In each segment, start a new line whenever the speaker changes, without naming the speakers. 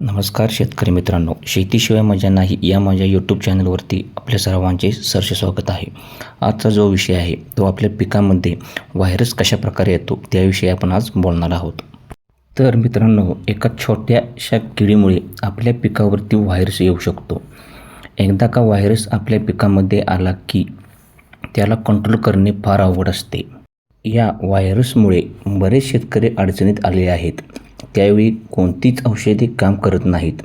नमस्कार शेतकरी मित्रांनो शेतीशिवाय मजा नाही या माझ्या यूट्यूब चॅनलवरती आपल्या सर्वांचे सरसे स्वागत आहे. आजचा जो विषय आहे तो आपल्या पिकामध्ये व्हायरस कशा प्रकारे येतो त्याविषयी आपण आज बोलणार आहोत. तर मित्रांनो एका छोट्याशा किडीमुळे आपल्या पिकावरती व्हायरस येऊ शकतो. एकदा का व्हायरस आपल्या पिकामध्ये आला की त्याला कंट्रोल करणे फार अवघड असते. या व्हायरसमुळे बरेच शेतकरी अडचणीत आले आहेत. त्यावेळी कोणतीच औषधे काम करत नाहीत.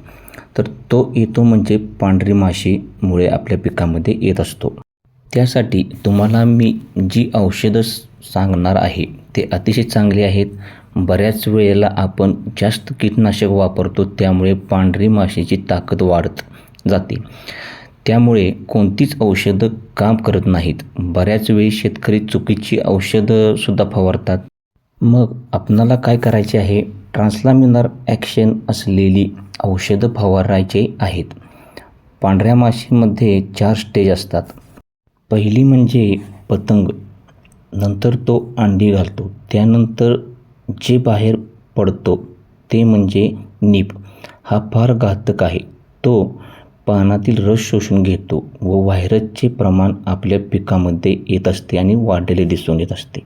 तर तो येतो म्हणजे पांढरी माशीमुळे आपल्या पिकामध्ये येत असतो. त्यासाठी तुम्हाला मी जी औषधं सांगणार आहे ते अतिशय चांगली आहेत. बऱ्याच वेळेला आपण जास्त कीटनाशक वापरतो त्यामुळे पांढरी माशीची ताकद वाढत जाते. त्यामुळे कोणतीच औषधं काम करत नाहीत. बऱ्याच वेळी शेतकरी चुकीची औषधंसुद्धा फवारतात. मग आपणाला काय करायचे आहे? ट्रान्सलामिनर ॲक्शन असलेली औषधं फवारायचे आहेत. पांढऱ्या माशीमध्ये चार स्टेज असतात. पहिली म्हणजे पतंग नंतर तो अंडी घालतो त्यानंतर जे बाहेर पडतो ते म्हणजे नीप. हा फार घातक आहे. तो पानातील रस शोषून घेतो व व्हायरसचे प्रमाण आपल्या पिकामध्ये येत असते आणि वाढलेले दिसून येत असते.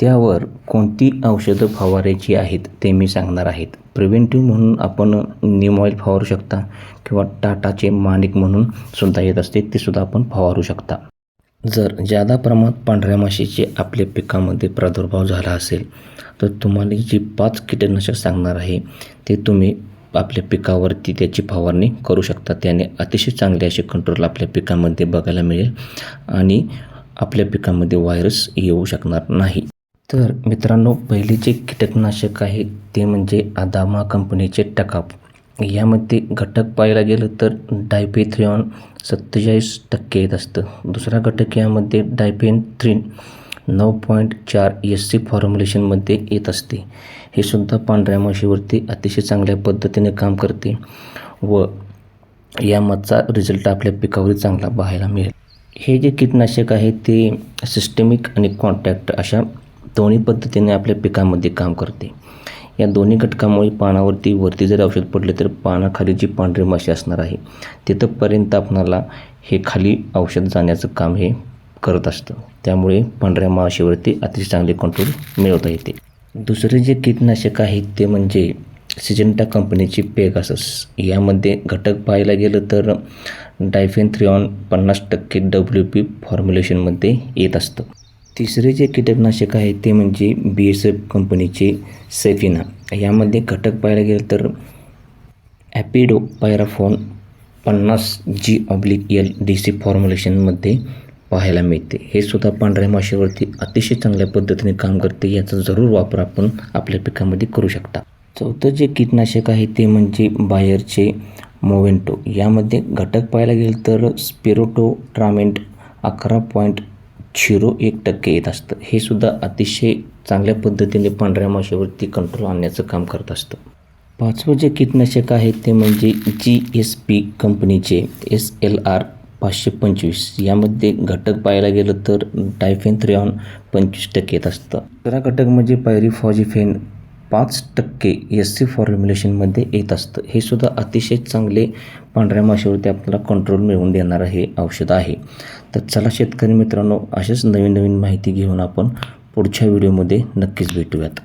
त्यावर कोणती औषधं फवारायची आहेत ते मी सांगणार आहेत. प्रिव्हेंटिव्ह म्हणून आपण निम ऑइल फवारू शकता किंवा टाटाचे माणिक म्हणून सुद्धा येत असते ते सुद्धा आपण फवारू शकता. जर जादा प्रमाणात पांढऱ्या माशीचे आपल्या पिकामध्ये प्रादुर्भाव झाला असेल तर तुम्हाला जी पाच कीटकनाशक सांगणार आहे ते तुम्ही आपल्या पिकावरती त्याची फवारणी करू शकता. त्याने अतिशय चांगले असे कंट्रोल आपल्या पिकामध्ये बघायला मिळेल आणि आपल्या पिकामध्ये व्हायरस येऊ शकणार नाही. तर मित्रांनो पहिले जे कीटकनाशक आहे ते म्हणजे अदामा कंपनीचे टकाप. यामध्ये घटक पाहायला गेलं तर डायपेथ्रिऑन सत्तेचाळीस टक्के येत असतं. दुसरा घटक यामध्ये डायपेन थ्रीन नऊ पॉईंट चार एस सी फॉर्म्युलेशनमध्ये येत असते. हे सुद्धा पांढऱ्या माशीवरती अतिशय चांगल्या पद्धतीने काम करते व यामधचा रिझल्ट आपल्या पिकावर चांगला पाहायला मिळेल. हे जे कीटनाशक आहे ते सिस्टेमिक आणि कॉन्टॅक्ट अशा दोन्ही पद्धतीने आपल्या पिकामध्ये काम करते. या दोन्ही घटकामुळे पानावरती वरती जर औषध पडले तर पानाखाली जी पांढरी माशी असणार आहे तिथंपर्यंत आपणाला हे खाली औषध जाण्याचं काम हे करत असतं. त्यामुळे पांढऱ्या माशीवरती अतिशय चांगले कंट्रोल मिळवता येते. दुसरे जे कीटनाशक आहे ते म्हणजे सिजेंटा कंपनीची पेगासस यामध्ये घटक पाहायला गेलं तर डायफेनथ्रिऑन पन्नास टक्के डब्ल्यू पी फॉर्म्युलेशनमध्ये येत असतं. तिसरे जे कीटकनाशक आहे ते म्हणजे बी एस एफ कंपनीचे सेफिना. यामध्ये घटक पाहायला गेलं तर ॲपिडो पायराफॉन पन्नास G oblique L D C फॉर्म्युलेशनमध्ये पाहायला मिळते. हे सुद्धा पांढऱ्या माशेवरती अतिशय चांगल्या पद्धतीने काम करते. याचा जरूर वापर आपण आपल्या पिकामध्ये करू शकता. चौथं जे कीटनाशक आहे ते म्हणजे बायरचे मोवेंटो. यामध्ये घटक पाहायला गेलं तर स्पिरोटो ट्रामेंट अकरा पॉईंट झिरो एक टक्के येत असतं. हे सुद्धा अतिशय चांगल्या पद्धतीने पांढऱ्या माशीवरती कंट्रोल आणण्याचं काम करत असतं. पाचवं जे कीटनाशक आहे ते म्हणजे जी एस पी कंपनीचे एस एल आर पाचशे पंचवीस. यामध्ये घटक पाहायला गेलं तर डायफेन थ्रिऑन पंचवीस टक्के येत असतं. दुसरा घटक म्हणजे पायरी फॉजिफेन पाच टक्के एस सी फॉर्म्युलेशनमध्ये येत असतं. हे सुद्धा अतिशय चांगले पांढऱ्या माशीवरती आपल्याला कंट्रोल मिळवून देणारं हे औषध आहे. तर चला शेतकरी मित्रांनो असेच नवीन नवीन माहिती घेऊन आपण पुढच्या व्हिडिओमध्ये नक्कीच भेटूयात.